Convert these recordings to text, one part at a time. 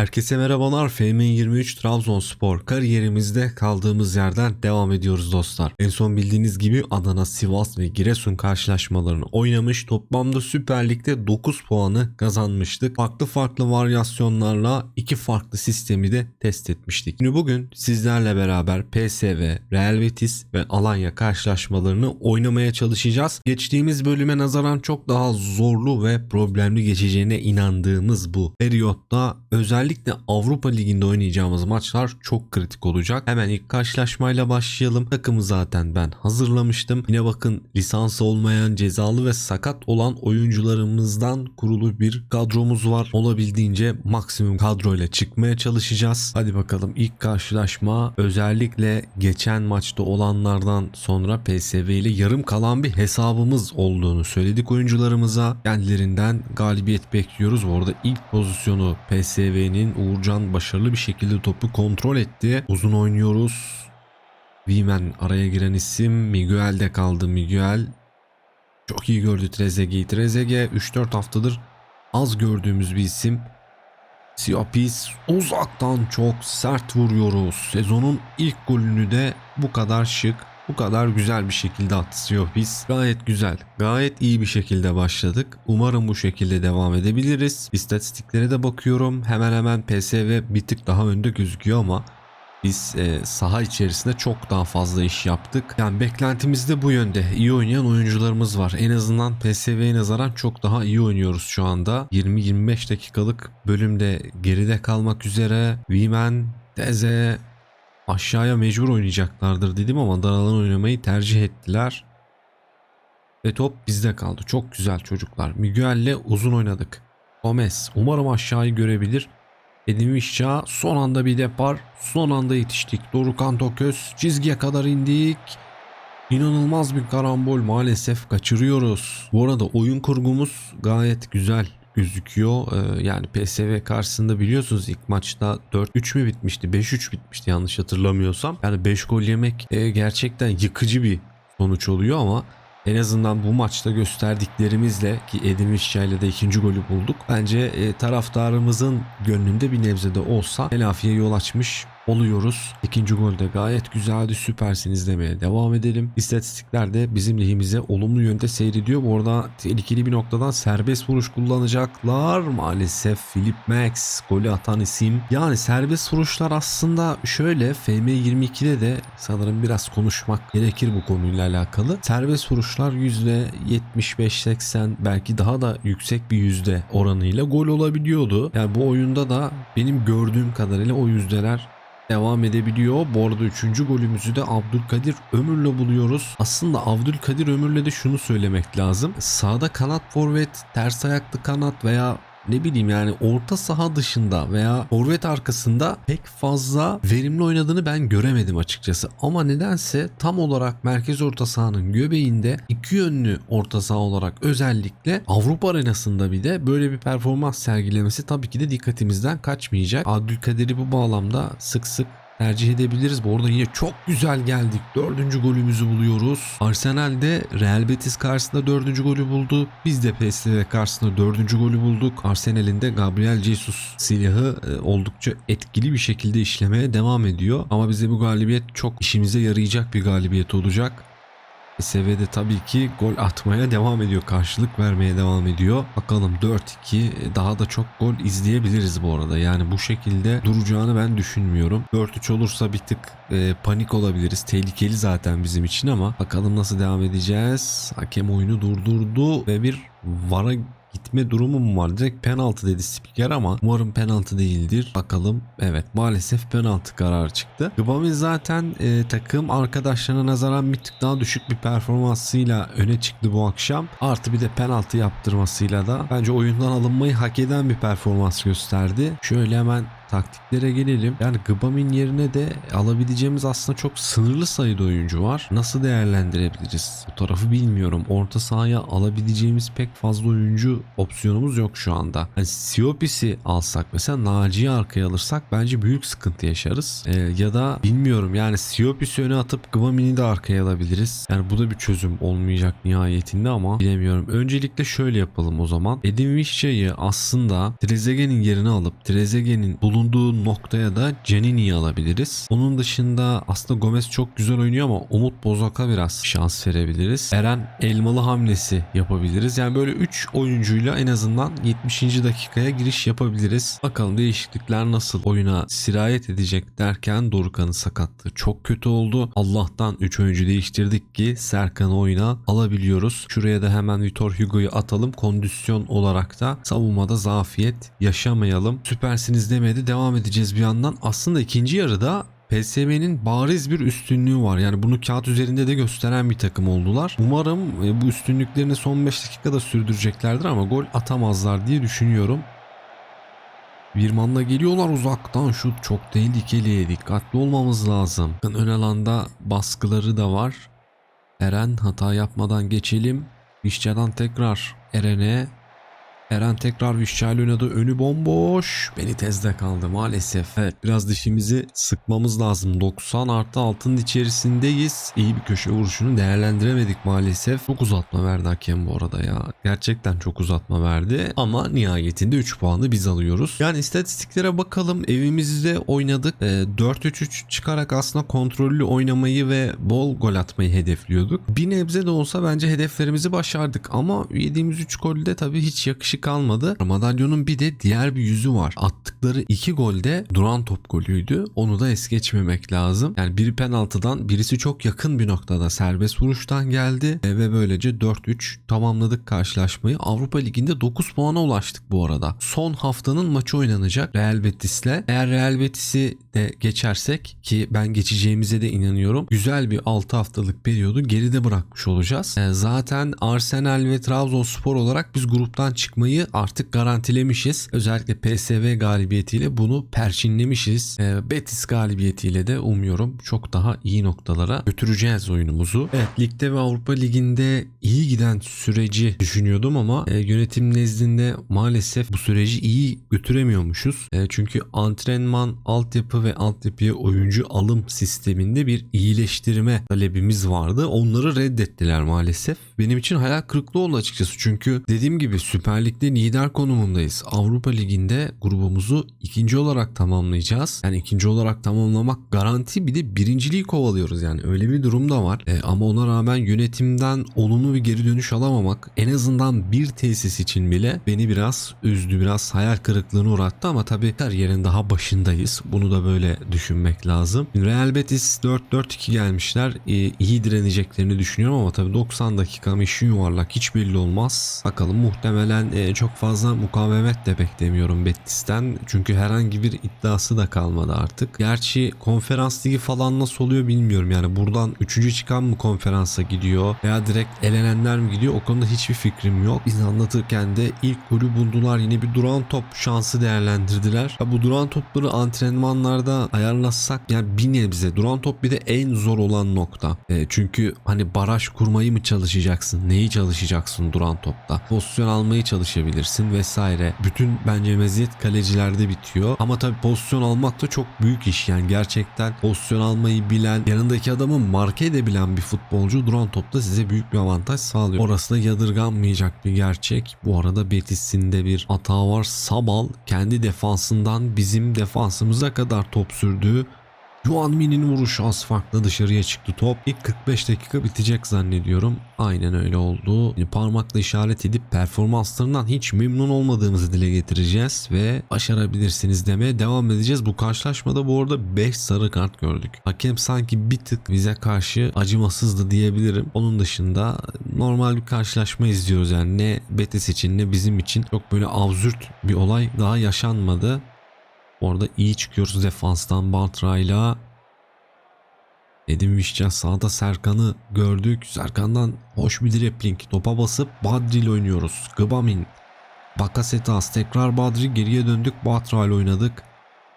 Herkese merhabalar. FM 23 Trabzonspor kariyerimizde kaldığımız yerden devam ediyoruz dostlar. En son bildiğiniz gibi Adana, Sivas ve Giresun karşılaşmalarını oynamış. Toplamda Süper Lig'de 9 puanı kazanmıştık. Farklı farklı varyasyonlarla iki farklı sistemi de test etmiştik. Şimdi bugün sizlerle beraber PSV, Real Betis ve Alanya karşılaşmalarını oynamaya çalışacağız. Geçtiğimiz bölüme nazaran çok daha zorlu ve problemli geçeceğine inandığımız bu periyotta özellikle Avrupa Ligi'nde oynayacağımız maçlar çok kritik olacak. Hemen ilk karşılaşmayla başlayalım. Takımı zaten ben hazırlamıştım. Yine bakın lisansı olmayan, cezalı ve sakat olan oyuncularımızdan kurulu bir kadromuz var. Olabildiğince maksimum kadroyla çıkmaya çalışacağız. Hadi bakalım ilk karşılaşma özellikle geçen maçta olanlardan sonra PSV ile yarım kalan bir hesabımız olduğunu söyledik oyuncularımıza. Kendilerinden galibiyet bekliyoruz. Bu arada ilk pozisyonu PSV'nin Uğurcan başarılı bir şekilde topu kontrol etti. Uzun oynuyoruz. Wimen araya giren isim Miguel'de kaldı. Miguel çok iyi gördü Trezeguet'i. Trezeguet 3-4 haftadır az gördüğümüz bir isim. Siopis uzaktan çok sert vuruyoruz. Sezonun ilk golünü de bu kadar şık, bu kadar güzel bir şekilde attı Siopis. Gayet güzel, gayet iyi bir şekilde başladık. Umarım bu şekilde devam edebiliriz. İstatistiklere de bakıyorum. Hemen hemen PSV bir tık daha önde gözüküyor ama biz e, saha içerisinde çok daha fazla iş yaptık. Yani beklentimiz de bu yönde. İyi oynayan oyuncularımız var. En azından PSV'ye nazaran çok daha iyi oynuyoruz şu anda. 20-25 dakikalık bölümde geride kalmak üzere. Wimen, Deze aşağıya mecbur oynayacaklardır dedim ama dar alan oynamayı tercih ettiler. Ve top bizde kaldı. Çok güzel çocuklar. Miguel'le uzun oynadık. Gomez umarım aşağıyı görebilir. Edin Vişça son anda bir depar. Son anda yetiştik. Dorukan Toköz çizgiye kadar indik. İnanılmaz bir karambol maalesef kaçırıyoruz. Bu arada oyun kurgumuz gayet güzel gözüküyor. Ee, yani PSV karşısında biliyorsunuz ilk maçta 4-3 mü bitmişti? 5-3 bitmişti yanlış hatırlamıyorsam. Yani 5 gol yemek e, gerçekten yıkıcı bir sonuç oluyor ama en azından bu maçta gösterdiklerimizle ki Edin ile de ikinci golü bulduk. Bence e, taraftarımızın gönlünde bir nebze de olsa telafiye yol açmış oluyoruz. İkinci golde gayet güzeldi. Süpersiniz demeye devam edelim. İstatistikler de bizim lehimize olumlu yönde seyrediyor. Bu arada tehlikeli bir noktadan serbest vuruş kullanacaklar. Maalesef Philip Max golü atan isim. Yani serbest vuruşlar aslında şöyle FM22'de de sanırım biraz konuşmak gerekir bu konuyla alakalı. Serbest vuruşlar %75-80 belki daha da yüksek bir yüzde oranıyla gol olabiliyordu. Yani bu oyunda da benim gördüğüm kadarıyla o yüzdeler devam edebiliyor. Bu arada 3. golümüzü de Abdülkadir Ömür'le buluyoruz. Aslında Abdülkadir Ömür'le de şunu söylemek lazım. Sağda kanat forvet, ters ayaklı kanat veya ne bileyim yani orta saha dışında veya forvet arkasında pek fazla verimli oynadığını ben göremedim açıkçası. Ama nedense tam olarak merkez orta sahanın göbeğinde iki yönlü orta saha olarak özellikle Avrupa arenasında bir de böyle bir performans sergilemesi tabii ki de dikkatimizden kaçmayacak. Abdülkadir'i bu bağlamda sık sık tercih edebiliriz. Bu arada yine çok güzel geldik. Dördüncü golümüzü buluyoruz. Arsenal'de Real Betis karşısında dördüncü golü buldu. Biz de PSV karşısında dördüncü golü bulduk. Arsenal'in de Gabriel Jesus silahı e, oldukça etkili bir şekilde işlemeye devam ediyor. Ama bize bu galibiyet çok işimize yarayacak bir galibiyet olacak. PSV'de tabii ki gol atmaya devam ediyor. Karşılık vermeye devam ediyor. Bakalım 4-2 daha da çok gol izleyebiliriz bu arada. Yani bu şekilde duracağını ben düşünmüyorum. 4-3 olursa bir tık e, panik olabiliriz. Tehlikeli zaten bizim için ama bakalım nasıl devam edeceğiz. Hakem oyunu durdurdu ve bir vara gitme durumu mu var? Direkt penaltı dedi spiker ama umarım penaltı değildir. Bakalım. Evet maalesef penaltı kararı çıktı. Gbamin zaten e, takım arkadaşlarına nazaran bir tık daha düşük bir performansıyla öne çıktı bu akşam. Artı bir de penaltı yaptırmasıyla da bence oyundan alınmayı hak eden bir performans gösterdi. Şöyle hemen taktiklere gelelim. Yani Gbamin yerine de alabileceğimiz aslında çok sınırlı sayıda oyuncu var. Nasıl değerlendirebiliriz? Bu tarafı bilmiyorum. Orta sahaya alabileceğimiz pek fazla oyuncu opsiyonumuz yok şu anda. Hani Siopis'i alsak mesela Naci'yi arkaya alırsak bence büyük sıkıntı yaşarız. Ee, ya da bilmiyorum yani Siopis'i öne atıp Gbamin'i de arkaya alabiliriz. Yani bu da bir çözüm olmayacak nihayetinde ama bilemiyorum. Öncelikle şöyle yapalım o zaman. Edin Vişça'yı aslında Trezeguet'in yerine alıp Trezeguet'in bulunduğu noktaya da Canini'yi alabiliriz. Onun dışında aslında Gomez çok güzel oynuyor ama Umut Bozok'a biraz şans verebiliriz. Eren Elmalı hamlesi yapabiliriz. Yani böyle 3 oyuncuyla en azından 70. dakikaya giriş yapabiliriz. Bakalım değişiklikler nasıl oyuna sirayet edecek derken Dorukhan'ın sakatlığı çok kötü oldu. Allah'tan 3 oyuncu değiştirdik ki Serkan'ı oyuna alabiliyoruz. Şuraya da hemen Vitor Hugo'yu atalım. Kondisyon olarak da savunmada zafiyet yaşamayalım. Süpersiniz demedi. Devam edeceğiz bir yandan. Aslında ikinci yarıda PSV'nin bariz bir üstünlüğü var. Yani bunu kağıt üzerinde de gösteren bir takım oldular. Umarım e, bu üstünlüklerini son 5 dakikada sürdüreceklerdir ama gol atamazlar diye düşünüyorum. Birman'la geliyorlar uzaktan şut çok tehlikeli dikkatli olmamız lazım. Ön alanda baskıları da var. Eren hata yapmadan geçelim. Vişça'dan tekrar Eren'e. Eren tekrar Vişça'yla oynadı. Önü bomboş. Beni tezde kaldı maalesef. Evet biraz dişimizi sıkmamız lazım. 90 artı altının içerisindeyiz. İyi bir köşe vuruşunu değerlendiremedik maalesef. Çok uzatma verdi hakem bu arada ya. Gerçekten çok uzatma verdi. Ama nihayetinde 3 puanı biz alıyoruz. Yani istatistiklere bakalım. Evimizde oynadık. Ee, 4-3-3 çıkarak aslında kontrollü oynamayı ve bol gol atmayı hedefliyorduk. Bir nebze de olsa bence hedeflerimizi başardık. Ama yediğimiz 3 golde tabii hiç yakışık kalmadı. Madalyonun bir de diğer bir yüzü var. Attıkları 2 golde duran top golüydü. Onu da es geçmemek lazım. Yani biri penaltıdan birisi çok yakın bir noktada serbest vuruştan geldi. E, ve böylece 4-3 tamamladık karşılaşmayı. Avrupa Ligi'nde 9 puana ulaştık bu arada. Son haftanın maçı oynanacak Real Betis'le. Eğer Real Betis'i de geçersek ki ben geçeceğimize de inanıyorum. Güzel bir 6 haftalık periyodu geride bırakmış olacağız. E, zaten Arsenal ve Trabzonspor olarak biz gruptan çıkmayı artık garantilemişiz. Özellikle PSV galibiyetiyle bunu perçinlemişiz. E, Betis galibiyetiyle de umuyorum çok daha iyi noktalara götüreceğiz oyunumuzu. Evet ligde ve Avrupa Ligi'nde iyi giden süreci düşünüyordum ama e, yönetim nezdinde maalesef bu süreci iyi götüremiyormuşuz. E, çünkü antrenman, altyapı ve altyapıya oyuncu alım sisteminde bir iyileştirme talebimiz vardı. Onları reddettiler maalesef. Benim için hayal kırıklığı oldu açıkçası. Çünkü dediğim gibi Süper Lig'de lider konumundayız. Avrupa Ligi'nde grubumuzu ikinci olarak tamamlayacağız. Yani ikinci olarak tamamlamak garanti bir de birinciliği kovalıyoruz yani öyle bir durum da var. E, ama ona rağmen yönetimden olumlu bir geri dönüş alamamak en azından bir tesis için bile beni biraz üzdü biraz hayal kırıklığına uğrattı ama tabii kariyerin daha başındayız. Bunu da böyle düşünmek lazım. Real Betis 4-4-2 gelmişler. E, iyi direneceklerini düşünüyorum ama tabii 90 dakika mission yuvarlak hiç belli olmaz. Bakalım muhtemelen e, çok fazla mukavemet de beklemiyorum Betis'ten. Çünkü herhangi bir iddiası da kalmadı artık. Gerçi konferans ligi falan nasıl oluyor bilmiyorum. Yani buradan 3. çıkan mı konferansa gidiyor veya direkt elenenler mi gidiyor o konuda hiçbir fikrim yok. Biz anlatırken de ilk golü buldular. Yine bir duran top şansı değerlendirdiler. Ya bu duran topları antrenmanlarda ayarlasak yani bir nebze duran top bir de en zor olan nokta. E, çünkü hani baraj kurmayı mı çalışacaksın? Neyi çalışacaksın duran topta? Pozisyon almayı çalışabilirsin vesaire. Bütün bence meziyet kalecilerde bitiyor. Ama tabii pozisyon almak da çok büyük iş. Yani gerçekten pozisyon almayı bilen, yanındaki adamı marke edebilen bir futbolcu duran topta size büyük bir avantaj sağlıyor. Orası da yadırganmayacak bir gerçek. Bu arada Betis'in de bir hata var. Sabal kendi defansından bizim defansımıza kadar top sürdü. Yuan Min'in vuruşu az farklı dışarıya çıktı top. İlk 45 dakika bitecek zannediyorum. Aynen öyle oldu. Yani parmakla işaret edip performanslarından hiç memnun olmadığımızı dile getireceğiz ve başarabilirsiniz demeye devam edeceğiz. Bu karşılaşmada bu arada 5 sarı kart gördük. Hakem sanki bir tık bize karşı acımasızdı diyebilirim. Onun dışında normal bir karşılaşma izliyoruz yani ne Betis için ne bizim için çok böyle absürt bir olay daha yaşanmadı. Orada iyi çıkıyoruz defanstan Bartra'yla. Edim Vişça sağda Serkan'ı gördük. Serkan'dan hoş bir dripling. Topa basıp Badri ile oynuyoruz. Gbamin. Bakasetas tekrar Badri geriye döndük. Batra ile oynadık.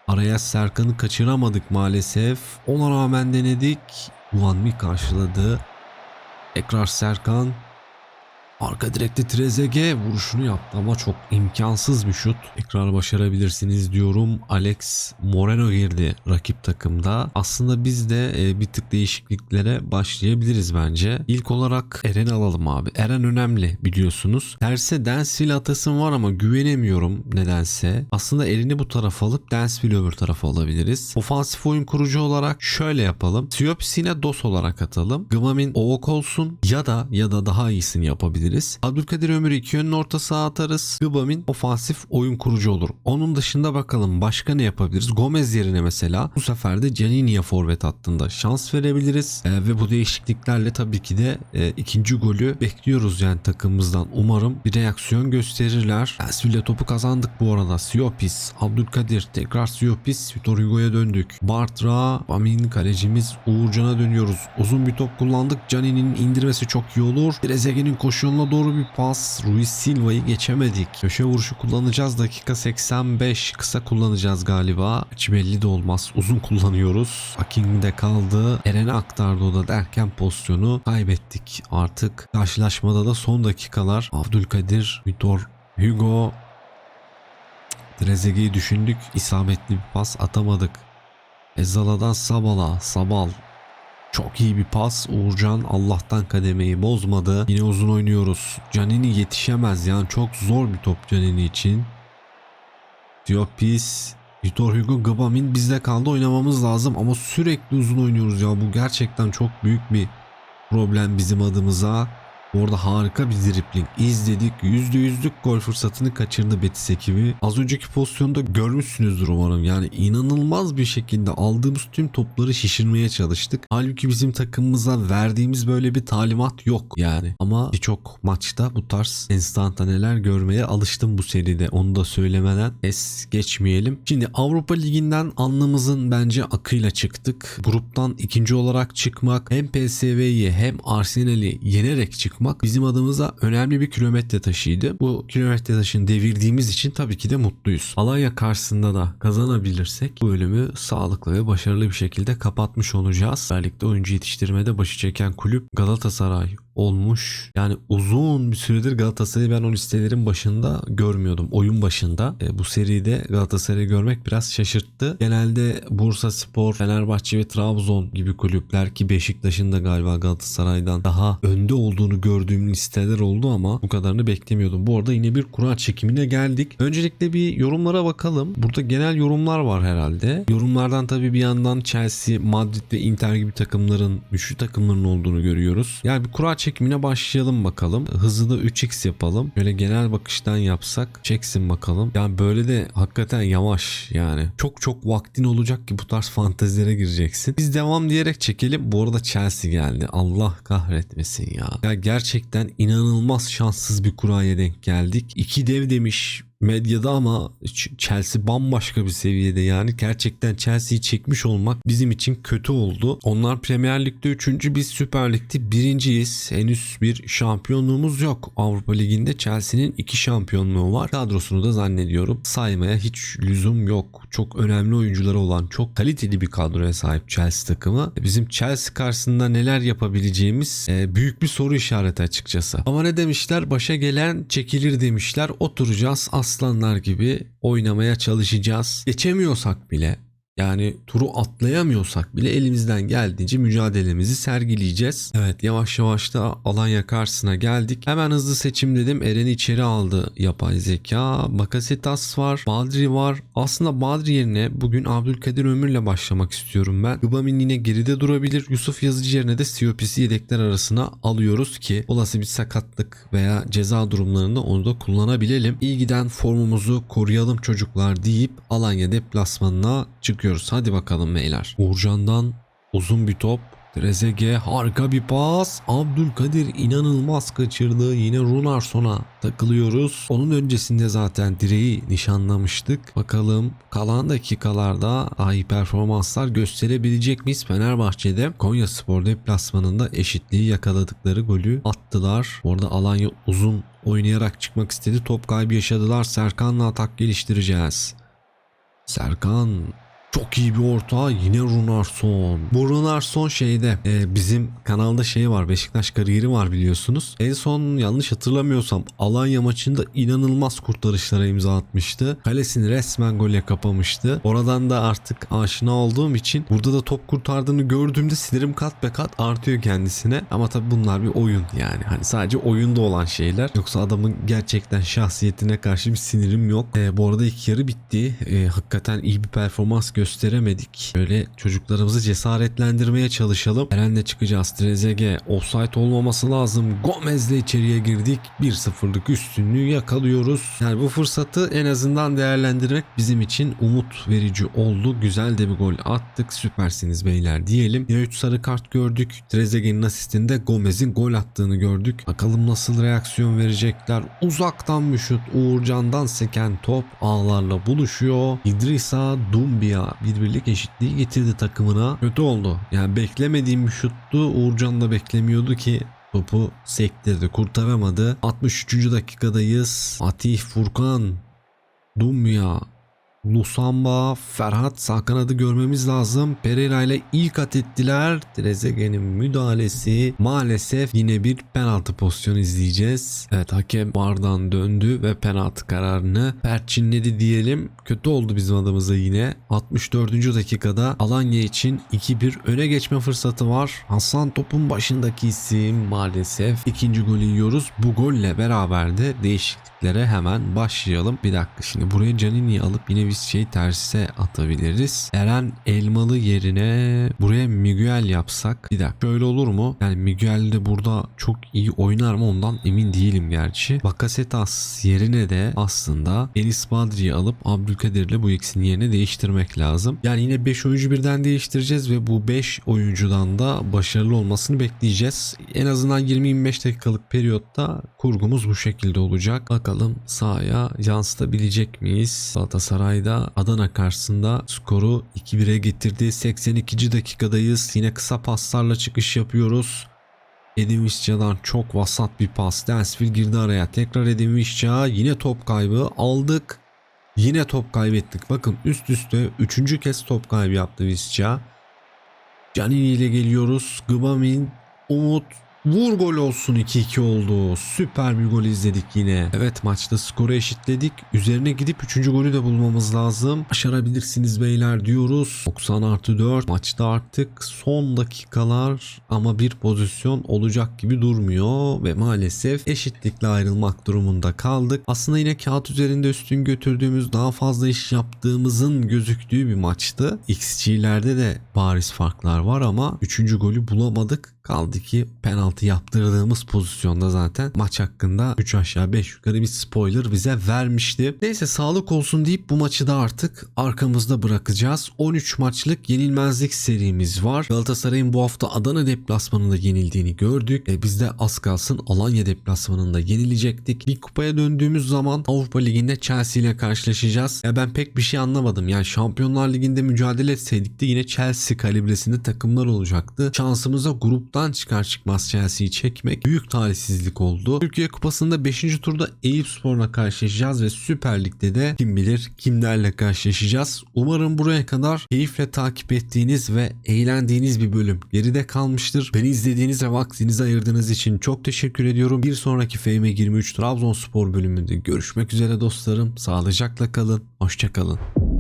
Araya Serkan'ı kaçıramadık maalesef. Ona rağmen denedik. Duan mi karşıladı? Tekrar Serkan. Arka direkte Trezeguet vuruşunu yaptı ama çok imkansız bir şut. Tekrar başarabilirsiniz diyorum. Alex Moreno girdi rakip takımda. Aslında biz de e, bir tık değişikliklere başlayabiliriz bence. İlk olarak Eren'i alalım abi. Eren önemli biliyorsunuz. Terse Dansville atasım var ama güvenemiyorum nedense. Aslında Eren'i bu tarafa alıp Dansville'i öbür tarafa alabiliriz. Ofansif oyun kurucu olarak şöyle yapalım. Siopis'ine DOS olarak atalım. Gımamin Ovok olsun ya da ya da daha iyisini yapabiliriz. Abdülkadir Ömür'ü iki yönlü orta saha atarız. Gıbamin ofansif oyun kurucu olur. Onun dışında bakalım başka ne yapabiliriz? Gomez yerine mesela bu sefer de Canini'ye forvet hattında şans verebiliriz. Ee, ve bu değişikliklerle tabii ki de e, ikinci golü bekliyoruz yani takımımızdan. Umarım bir reaksiyon gösterirler. Ensville topu kazandık bu arada. Siopis, Abdülkadir, tekrar Siopis, Vitor Hugo'ya döndük. Bartra, Bamin kalecimiz Uğurcan'a dönüyoruz. Uzun bir top kullandık. Canini'nin indirmesi çok iyi olur. Trezeguet'in koşu yoluna doğru bir pas. Ruiz Silva'yı geçemedik. Köşe vuruşu kullanacağız. Dakika 85. Kısa kullanacağız galiba. Hiç belli de olmaz. Uzun kullanıyoruz. Aking'de kaldı. Eren'e aktardı o da derken pozisyonu kaybettik. Artık karşılaşmada da son dakikalar. Abdülkadir, Vitor Hugo Trezeguet'i düşündük. İsabetli bir pas atamadık. Ezala'dan Sabala. Sabal çok iyi bir pas. Uğurcan Allah'tan kademeyi bozmadı. Yine uzun oynuyoruz. Canini yetişemez yani çok zor bir top Canini için. Diopis, Vitor Hugo, Gabamin bizde kaldı oynamamız lazım ama sürekli uzun oynuyoruz ya. Bu gerçekten çok büyük bir problem bizim adımıza. Orada harika bir dripling izledik. %100'lük gol fırsatını kaçırdı Betis ekibi. Az önceki pozisyonda görmüşsünüzdür umarım. Yani inanılmaz bir şekilde aldığımız tüm topları şişirmeye çalıştık. Halbuki bizim takımımıza verdiğimiz böyle bir talimat yok yani. Ama birçok maçta bu tarz enstantaneler görmeye alıştım bu seride. Onu da söylemeden es geçmeyelim. Şimdi Avrupa Ligi'nden anlamızın bence akıyla çıktık. Gruptan ikinci olarak çıkmak hem PSV'yi hem Arsenal'i yenerek çıkmak bizim adımıza önemli bir kilometre taşıydı. Bu kilometre taşını devirdiğimiz için tabii ki de mutluyuz. Alanya karşısında da kazanabilirsek bu bölümü sağlıklı ve başarılı bir şekilde kapatmış olacağız. Özellikle oyuncu yetiştirmede başı çeken kulüp Galatasaray olmuş. Yani uzun bir süredir Galatasaray'ı ben o listelerin başında görmüyordum. Oyun başında. E, bu seride Galatasaray'ı görmek biraz şaşırttı. Genelde Bursa Spor, Fenerbahçe ve Trabzon gibi kulüpler ki Beşiktaş'ın da galiba Galatasaray'dan daha önde olduğunu gördüğüm listeler oldu ama bu kadarını beklemiyordum. Bu arada yine bir kura çekimine geldik. Öncelikle bir yorumlara bakalım. Burada genel yorumlar var herhalde. Yorumlardan tabii bir yandan Chelsea, Madrid ve Inter gibi takımların güçlü takımların olduğunu görüyoruz. Yani bir kura çekimine başlayalım bakalım. Hızlı da 3x yapalım. Böyle genel bakıştan yapsak çeksin bakalım. Yani böyle de hakikaten yavaş yani. Çok çok vaktin olacak ki bu tarz fantezilere gireceksin. Biz devam diyerek çekelim. Bu arada Chelsea geldi. Allah kahretmesin ya. Ya gerçekten inanılmaz şanssız bir kuraya denk geldik. İki dev demiş medyada ama Chelsea bambaşka bir seviyede yani gerçekten Chelsea'yi çekmiş olmak bizim için kötü oldu. Onlar Premier Lig'de 3. biz Süper Lig'de birinciyiz. Henüz bir şampiyonluğumuz yok. Avrupa Ligi'nde Chelsea'nin 2 şampiyonluğu var. Kadrosunu da zannediyorum saymaya hiç lüzum yok. Çok önemli oyuncuları olan çok kaliteli bir kadroya sahip Chelsea takımı. Bizim Chelsea karşısında neler yapabileceğimiz e, büyük bir soru işareti açıkçası. Ama ne demişler? Başa gelen çekilir demişler. Oturacağız aslanlar gibi oynamaya çalışacağız. Geçemiyorsak bile yani turu atlayamıyorsak bile elimizden geldiğince mücadelemizi sergileyeceğiz. Evet yavaş yavaş da Alanya karşısına geldik. Hemen hızlı seçim dedim. Eren'i içeri aldı yapay zeka. Bakasetas var. Badri var. Aslında Badri yerine bugün Abdülkadir Ömür'le başlamak istiyorum ben. Gıbamin yine geride durabilir. Yusuf Yazıcı yerine de Siyopis'i yedekler arasına alıyoruz ki olası bir sakatlık veya ceza durumlarında onu da kullanabilelim. İyi giden formumuzu koruyalım çocuklar deyip Alanya deplasmanına çıkıyoruz. Hadi bakalım beyler. Uğurcan'dan uzun bir top. Trezeguet harika bir pas. Abdülkadir inanılmaz kaçırdı. Yine Runarson'a takılıyoruz. Onun öncesinde zaten direği nişanlamıştık. Bakalım kalan dakikalarda iyi performanslar gösterebilecek miyiz? Fenerbahçe'de Konya Spor deplasmanında eşitliği yakaladıkları golü attılar. Orada Alanya uzun oynayarak çıkmak istedi. Top kaybı yaşadılar. Serkan'la atak geliştireceğiz. Serkan Çok iyi bir orta yine Runarsson. Bu Runarsson şeyde e, bizim kanalda şey var Beşiktaş kariyeri var biliyorsunuz. En son yanlış hatırlamıyorsam Alanya maçında inanılmaz kurtarışlara imza atmıştı. Kalesini resmen gole kapamıştı. Oradan da artık aşina olduğum için burada da top kurtardığını gördüğümde sinirim kat be kat artıyor kendisine. Ama tabi bunlar bir oyun yani. Hani sadece oyunda olan şeyler. Yoksa adamın gerçekten şahsiyetine karşı bir sinirim yok. E, bu arada ilk yarı bitti. E, hakikaten iyi bir performans gösteremedik. Böyle çocuklarımızı cesaretlendirmeye çalışalım. Eren'le çıkacağız. Trezeguet offside olmaması lazım. Gomez'le içeriye girdik. 1-0'lık üstünlüğü yakalıyoruz. Yani bu fırsatı en azından değerlendirmek bizim için umut verici oldu. Güzel de bir gol attık. Süpersiniz beyler diyelim. Yine 3 sarı kart gördük. Trezeguet'in asistinde Gomez'in gol attığını gördük. Bakalım nasıl reaksiyon verecekler. Uzaktan bir şut. Uğurcan'dan seken top ağlarla buluşuyor. İdrisa Dumbia bir birlik eşitliği getirdi takımına. Kötü oldu. Yani beklemediğim bir şuttu. Uğurcan da beklemiyordu ki topu sektirdi. Kurtaramadı. 63. dakikadayız. Fatih Furkan Dumbia Lusamba, Ferhat sağ kanadı görmemiz lazım. Pereira ile ilk at ettiler. Trezeguet'in müdahalesi maalesef yine bir penaltı pozisyonu izleyeceğiz. Evet hakem bardan döndü ve penaltı kararını perçinledi diyelim. Kötü oldu bizim adımıza yine. 64. dakikada Alanya için 2-1 öne geçme fırsatı var. Hasan topun başındaki isim maalesef. ikinci golü yiyoruz. Bu golle beraber de değişikliklere hemen başlayalım. Bir dakika şimdi buraya Canini'yi alıp yine biz şey terse atabiliriz. Eren Elmalı yerine buraya Miguel yapsak. Bir dakika şöyle olur mu? Yani Miguel de burada çok iyi oynar mı ondan emin değilim gerçi. Bakasetas yerine de aslında Enis Badri'yi alıp Abdülkadir'le bu ikisinin yerine değiştirmek lazım. Yani yine 5 oyuncu birden değiştireceğiz ve bu 5 oyuncudan da başarılı olmasını bekleyeceğiz. En azından 20-25 dakikalık periyotta kurgumuz bu şekilde olacak. Bakalım sahaya yansıtabilecek miyiz? Galatasaray'da Adana karşısında skoru 2-1'e getirdi. 82. dakikadayız. Yine kısa paslarla çıkış yapıyoruz. Edin çok vasat bir pas. Densville girdi araya. Tekrar Edin. Yine top kaybı aldık. Yine top kaybettik. Bakın üst üste 3. kez top kaybı yaptı Visca. Canini ile geliyoruz. Gıbamin, Umut Vur gol olsun 2-2 oldu. Süper bir gol izledik yine. Evet maçta skoru eşitledik. Üzerine gidip 3. golü de bulmamız lazım. Başarabilirsiniz beyler diyoruz. 90 artı 4 maçta artık son dakikalar ama bir pozisyon olacak gibi durmuyor ve maalesef eşitlikle ayrılmak durumunda kaldık. Aslında yine kağıt üzerinde üstün götürdüğümüz daha fazla iş yaptığımızın gözüktüğü bir maçtı. XG'lerde de bariz farklar var ama 3. golü bulamadık. Kaldı ki penaltı yaptırdığımız pozisyonda zaten maç hakkında 3 aşağı 5 yukarı bir spoiler bize vermişti. Neyse sağlık olsun deyip bu maçı da artık arkamızda bırakacağız. 13 maçlık yenilmezlik serimiz var. Galatasaray'ın bu hafta Adana deplasmanında yenildiğini gördük. E biz de az kalsın Alanya deplasmanında yenilecektik. Bir kupaya döndüğümüz zaman Avrupa Ligi'nde Chelsea ile karşılaşacağız. Ya ben pek bir şey anlamadım. Yani Şampiyonlar Ligi'nde mücadele etseydik de yine Chelsea kalibresinde takımlar olacaktı. Şansımıza grup gruptan çıkar çıkmaz Chelsea'yi çekmek büyük talihsizlik oldu. Türkiye Kupası'nda 5. turda Eyüp Spor'la karşılaşacağız ve Süper Lig'de de kim bilir kimlerle karşılaşacağız. Umarım buraya kadar keyifle takip ettiğiniz ve eğlendiğiniz bir bölüm geride kalmıştır. Beni izlediğiniz ve vaktinizi ayırdığınız için çok teşekkür ediyorum. Bir sonraki FM 23 Trabzonspor bölümünde görüşmek üzere dostlarım. Sağlıcakla kalın. Hoşçakalın.